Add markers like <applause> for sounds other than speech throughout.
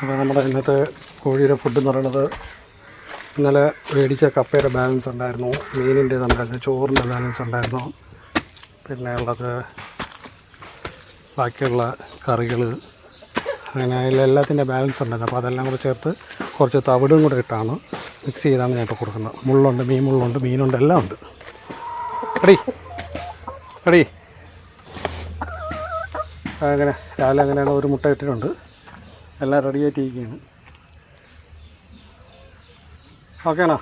അപ്പോൾ നമ്മുടെ ഇന്നത്തെ കോഴിയുടെ ഫുഡ് എന്ന് പറയുന്നത് ഇന്നലെ മേടിച്ച കപ്പയുടെ ബാലൻസ് ഉണ്ടായിരുന്നു. മീനിന്റെ ഉണ്ടായിരുന്നു ചോറിന്റെ ബാലൻസ് ഉണ്ടായിരുന്നു. പിന്നെ ഉള്ളത് ബാക്കിയുള്ള കറികൾ. അങ്ങനെ അതിൽ എല്ലാത്തിന്റെ ബാലൻസ് ഉണ്ടായിരുന്നു. അപ്പോൾ അതെല്ലാം കൂടെ ചേർത്ത് കുറച്ച് തവിടും കൂടെ ഇട്ടാണ് മിക്സ് ചെയ്താണ് ഞാൻ ഇപ്പോൾ കൊടുക്കുന്നത്. മുള്ളുണ്ട് മീൻ മുള്ളുണ്ട് മീനുണ്ട് എല്ലാം ഉണ്ട്. എടി എടി. അങ്ങനെ രാവിലെ അങ്ങനെയാണ് ഒരു മുട്ട ഇട്ടിട്ടുണ്ട്. എല്ലാം റെഡിയായിട്ട് ഇരിക്കുകയാണ് ഓക്കേണോ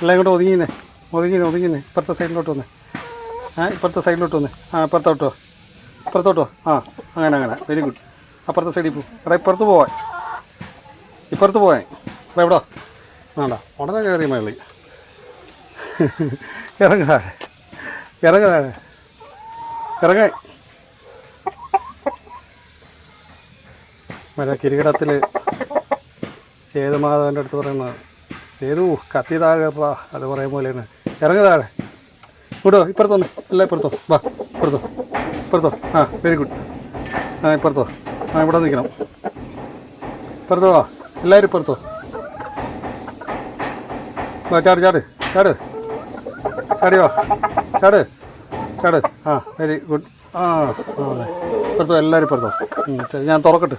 എല്ലാം ഇങ്ങോട്ട് ഒതുങ്ങിന്നേ ഒതുങ്ങിന്ന് ഒതുങ്ങിന്ന് ഇപ്പുറത്തെ സൈഡിലോട്ട് വന്നേ. ആ ഇപ്പുറത്തെ സൈഡിലോട്ട് വന്നേ. ആ ഇപ്പുറത്തോട്ടോ ഇപ്പുറത്തോട്ടോ ആ അങ്ങനെ അങ്ങനെ. വെരി ഗുഡ് അപ്പുറത്തെ സൈഡിൽ പോകും എടാ ഇപ്പുറത്ത് പോവാൻ ഇപ്പുറത്ത് പോവാൻ എടാ എവിടോ? വേണ്ട. ഉടനെ കയറി മേളി. ഇറങ്ങാ ഇറങ്ങ ഇറങ്ങാൻ മറ്റേ കിരീടത്തിൽ സേതുമാധവന്റെ അടുത്ത് പറയുന്നത് സേതു കത്തി താഴെ ഇറ അത് പറയും പോലെയാണ്. ഇറങ്ങി താഴെ. ഇങ്ങോട്ടോ ഇപ്പുറത്തൊന്ന് അല്ല ഇപ്പുറത്തോ വാ ഇപ്പുറത്തോ ഇപ്പുറത്തോ ആ വെരി ഗുഡ് ആ ഇപ്പുറത്തോ ആ ഇവിടെ നിൽക്കണം. ഇപ്പുറത്തോ വാ. എല്ലാവരും ഇപ്പുറത്തോ വാ. ചാട് ചാട് ചാട്. ചാടി വാ. ചാട് ചാട്. ആ വെരി ഗുഡ് ആ ഇപ്പുറത്തോ എല്ലാവരും ഇപ്പുറത്തോ ഞാൻ തുറക്കട്ടെ.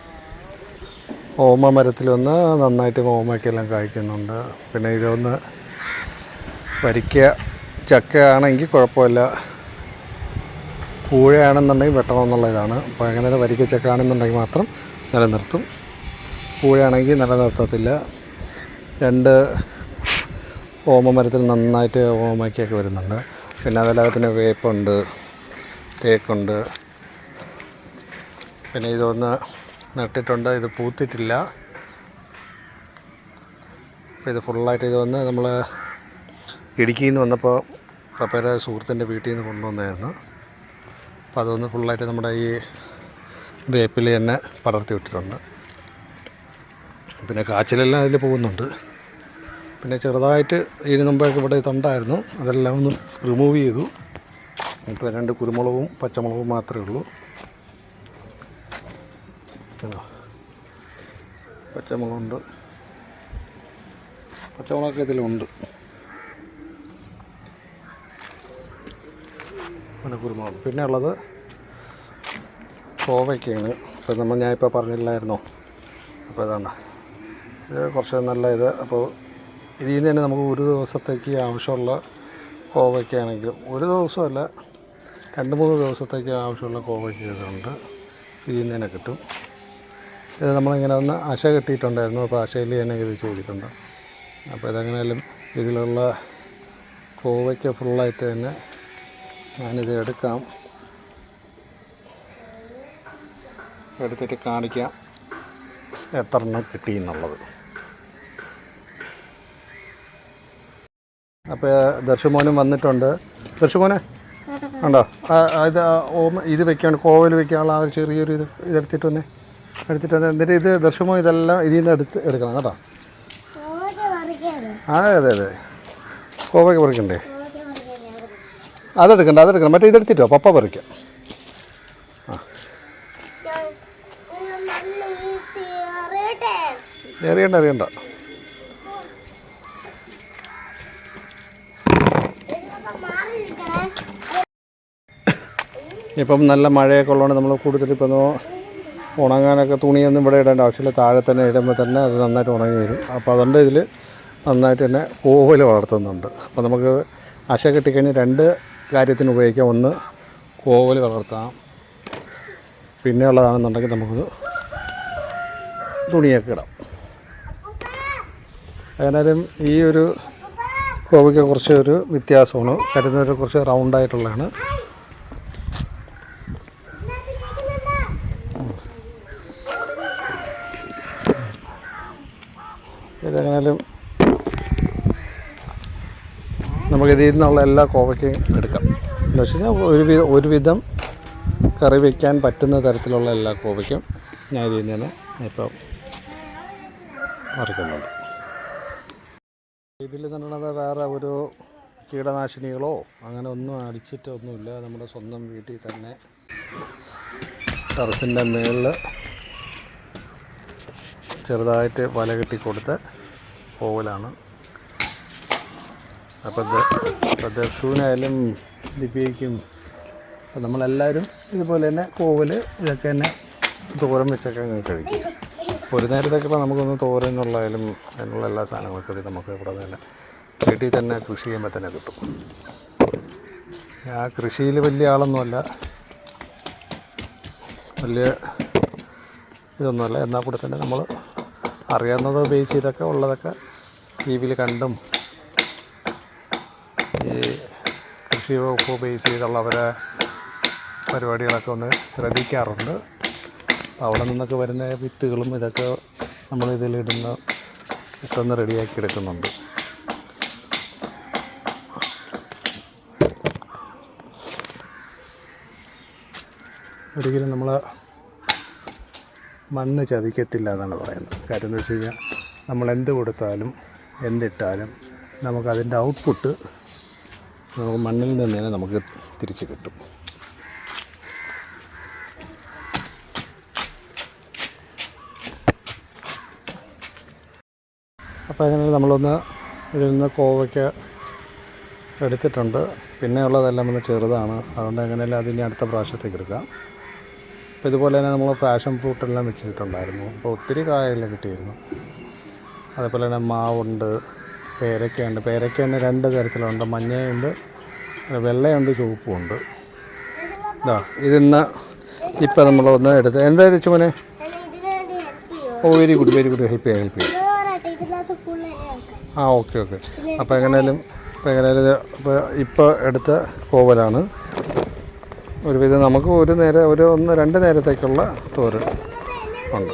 ഓമ മരത്തിലൊന്ന് നന്നായിട്ട് ഓമയ്ക്കെല്ലാം കായ്ക്കുന്നുണ്ട്. പിന്നെ ഇതൊന്ന് വരിക്ക. ചക്കയാണെങ്കിൽ കുഴപ്പമില്ല. പൂഴയാണെന്നുണ്ടെങ്കിൽ വെട്ടണമെന്നുള്ള ഇതാണ് അപ്പോൾ അങ്ങനെ വരിക്ക ചക്ക ആണെന്നുണ്ടെങ്കിൽ മാത്രം നിലനിർത്തും. പൂഴയാണെങ്കിൽ നിലനിർത്തത്തില്ല. രണ്ട് ഓമ മരത്തിൽ നന്നായിട്ട് ഓമയ്ക്കൊക്കെ വരുന്നുണ്ട്. പിന്നെ അതല്ലാതെ പിന്നെ വേപ്പുണ്ട് തേക്കുണ്ട്. പിന്നെ ഇതൊന്ന് നട്ടിട്ടുണ്ട്. ഇത് പൂത്തിട്ടില്ല. അപ്പോൾ ഇത് ഫുള്ളായിട്ട് ഇത് വന്ന് നമ്മൾ ഇടുക്കിയിൽ നിന്ന് വന്നപ്പോൾ പപ്പയുടെ സുഹൃത്തിന്റെ വീട്ടിൽ നിന്ന് കൊണ്ടുവന്നായിരുന്നു. അപ്പോൾ അതൊന്ന് ഫുള്ളായിട്ട് നമ്മുടെ ഈ വേപ്പിൽ തന്നെ പടർത്തി വിട്ടിട്ടുണ്ട്. പിന്നെ കാച്ചിലെല്ലാം അതിൽ പോകുന്നുണ്ട്. പിന്നെ ചെറുതായിട്ട് ഇതിന് മുമ്പൊക്കെ ഇവിടെ തണ്ടായിരുന്നു. അതെല്ലാം ഒന്ന് റിമൂവ് ചെയ്തു. ഇപ്പോൾ രണ്ട് കുരുമുളകും പച്ചമുളകും മാത്രമേ ഉള്ളൂ. കണ്ടോ? പച്ചമുളകുണ്ട്. പച്ചമുളകൊക്കെ ഇതിലുണ്ട് പിന്നെ കുരുമുളക് പിന്നെ ഉള്ളത് കോവയ്ക്കാണ്. ഇപ്പം നമ്മൾ ഞാൻ ഇപ്പോൾ പറഞ്ഞില്ലായിരുന്നോ. അപ്പോൾ ഇതാണ്. ഇത് കുറച്ച് നല്ല ഇത്. അപ്പോൾ ഇതിൽ നിന്ന് തന്നെ നമുക്ക് ഒരു ദിവസത്തേക്ക് ആവശ്യമുള്ള കോവയ്ക്കാണെങ്കിലും ഒരു ദിവസമല്ല രണ്ട് മൂന്ന് ദിവസത്തേക്ക് ആവശ്യമുള്ള കോവയ്ക്ക് ഇതുണ്ട്. ഇതിൽ നിന്ന് തന്നെ കിട്ടും. ഇത് നമ്മളിങ്ങനെ ഒന്ന് അശ കെട്ടിയിട്ടുണ്ടായിരുന്നു. അപ്പോൾ അശയിൽ തന്നെ ഇത് ചെയ്തിട്ടുണ്ട്. അപ്പോൾ ഇതെങ്ങനെയാലും ഇതിലുള്ള കോവയ്ക്ക് ഫുള്ളായിട്ട് തന്നെ ഞാനിത് എടുക്കാം. എടുത്തിട്ട് കാണിക്കാം എത്ര എണ്ണം കിട്ടി എന്നുള്ളത്. അപ്പോൾ ദർശമോനും വന്നിട്ടുണ്ട്. ദർശമോനെ? ഉണ്ടോ? ഇത് ഇത് വെക്കാണ് കോവൽ വെക്കാനുള്ള ആ ഒരു ചെറിയൊരു ഇത് ഇതെടുത്തിട്ട് വന്നേ. എടുത്തിട്ട് എന്നിട്ട് ഇത് ദർശമോ ഇതെല്ലാം ഇതിൽ നിന്ന് എടുത്ത് എടുക്കണം കേട്ടോ. ആ അതെ അതെ കോവയ്ക്ക് പറിക്കണ്ടേ? അതെടുക്കണ്ട അതെടുക്കണം. മറ്റേ ഇതെടുത്തിട്ടോ പപ്പ പറിക്കാം. നല്ല അറിയണ്ട എറിയണ്ട എറിയണ്ട ഇപ്പം നല്ല മഴയൊക്കെ ഉള്ളതുകൊണ്ട് നമ്മൾ കൂടുതൽ ഇപ്പം ഒന്ന് ഉണങ്ങാനൊക്കെ തുണിയൊന്നും ഇവിടെ ഇടേണ്ട ആവശ്യമില്ല. താഴെ തന്നെ ഇടുമ്പോൾ തന്നെ അത് നന്നായിട്ട് ഉണങ്ങി വരും. അപ്പോൾ അതുകൊണ്ട് ഇതിൽ നന്നായിട്ട് തന്നെ കോവൽ വളർത്തുന്നുണ്ട്. അപ്പോൾ നമുക്ക് അശ കിട്ടിക്കഴിഞ്ഞാൽ രണ്ട് കാര്യത്തിന് ഉപയോഗിക്കാം. ഒന്ന് കോവൽ വളർത്താം. പിന്നെ ഉള്ളതാണെന്നുണ്ടെങ്കിൽ നമുക്ക് തുണിയൊക്കെ ഇടാം. ഏതായാലും ഈ ഒരു കോവയ്ക്ക് കുറച്ചൊരു വ്യത്യാസമാണ്. കരുതുന്നവരെ കുറച്ച് റൗണ്ടായിട്ടുള്ളതാണ് ഇതെങ്ങനെയാലും നമുക്ക് ഇതിൽ നിന്നുള്ള എല്ലാ കോവയ്ക്കും എടുക്കാം. എന്ന് വെച്ച് കഴിഞ്ഞാൽ ഒരു വിധം ഒരുവിധം കറി വയ്ക്കാൻ പറ്റുന്ന തരത്തിലുള്ള എല്ലാ കോവയ്ക്കും ഞാൻ ഇതിൽ നിന്ന് ഇപ്പോൾ മറിക്കുന്നുണ്ട് ഇതിൽ നിന്നുള്ളത് വേറെ ഒരു കീടനാശിനികളോ അങ്ങനെ ഒന്നും അടിച്ചിട്ടൊന്നുമില്ല. നമ്മുടെ സ്വന്തം വീട്ടിൽ തന്നെ ടെറസിന്റെ മേളിൽ ചെറുതായിട്ട് വല കെട്ടി കൊടുത്ത് പോവലാണ് അപ്പോൾ ഇപ്പോൾ ദർശുവിനായാലും ദിപ്യയ്ക്കും അപ്പോൾ നമ്മളെല്ലാവരും ഇതുപോലെ തന്നെ കോവൽ ഇതൊക്കെ തന്നെ തോരം വെച്ചൊക്കെ കഴിക്കും. ഒരു നേരത്തേക്ക് ഇപ്പോൾ നമുക്കൊന്ന് തോരനുള്ളതായാലും അതിനുള്ള എല്ലാ സാധനങ്ങളൊക്കെ ഇത് നമുക്ക് ഇവിടെ തന്നെ വീട്ടിൽ തന്നെ കൃഷി ചെയ്യുമ്പോൾ തന്നെ കിട്ടും. ആ കൃഷിയിൽ വലിയ ആളൊന്നുമല്ല. വലിയ ഇതൊന്നുമല്ല. എന്നാൽ കൂടെ തന്നെ നമ്മൾ അറിയാവുന്നത് ബേസ് ചെയ്തൊക്കെ ഉള്ളതൊക്കെ ടി വിയിൽ കണ്ടും. ഈ കൃഷി വകുപ്പ് ബേസ് ചെയ്തുള്ള അവരെ പരിപാടികളൊക്കെ ഒന്ന് ശ്രദ്ധിക്കാറുണ്ട്. അവിടെ നിന്നൊക്കെ വരുന്ന വിത്തുകളും ഇതൊക്കെ നമ്മൾ ഇതിലിടുന്ന പെട്ടെന്ന് റെഡിയാക്കി എടുക്കുന്നുണ്ട്. ഒരിക്കലും നമ്മൾ മണ്ണ് ചതിക്കത്തില്ല എന്നാണ് പറയുന്നത്. കാര്യം എന്ന് വെച്ച് കഴിഞ്ഞാൽ നമ്മൾ എന്ത് കൊടുത്താലും എന്തിട്ടാലും നമുക്കതിന്റെ ഔട്ട്പുട്ട് നമുക്ക് മണ്ണിൽ നിന്ന് തന്നെ നമുക്ക് തിരിച്ച് കിട്ടും. അപ്പോൾ അതിന് നമ്മളൊന്ന് ഇതിൽ നിന്ന് കോവയ്ക്ക് എടുത്തിട്ടുണ്ട്. പിന്നെ ഉള്ളതെല്ലാം ഒന്ന് ചെറുതാണ്. അതുകൊണ്ട് എങ്ങനെയല്ല അതിന് അടുത്ത പ്രാവശ്യത്തേക്ക് എടുക്കാം. അപ്പോൾ ഇതുപോലെ തന്നെ നമ്മൾ ഫാഷൻ ഫ്രൂട്ടെല്ലാം വെച്ചിട്ടുണ്ടായിരുന്നു. അപ്പോൾ ഒത്തിരി കായെല്ലാം കിട്ടിയിരുന്നു. അതേപോലെ തന്നെ മാവുണ്ട് പേരക്കയുണ്ട്. പേരക്ക തന്നെ രണ്ട് തരത്തിലുണ്ട്. മഞ്ഞയുണ്ട് വെള്ളയുണ്ട് ചുവപ്പുമുണ്ട്. ഇതാ ഇതിന്ന് ഇപ്പം നമ്മളൊന്ന് എടുത്ത് എന്താ ഇത് ചുമനെ? ഓ very good very good. Help ചെയ്യാം ഹെൽപ്പ് ചെയ്യാം. ആ ഓക്കെ ഓക്കെ. അപ്പോൾ എങ്ങനെയാലും അപ്പോൾ എങ്ങനെയാലും ഇപ്പോൾ ഇപ്പോൾ എടുത്ത കോവലാണ്. ഒരുവിധം നമുക്ക് ഒരു നേരം ഒരു ഒന്ന് രണ്ട് നേരത്തേക്കുള്ള തോരൻ ഉണ്ട്.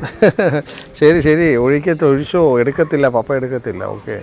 <laughs> ശരി ശരി. ഒഴിക്കത്ത് ഒഴിച്ചോ എടുക്കത്തില്ല. പപ്പ എടുക്കത്തില്ല. ഓക്കെ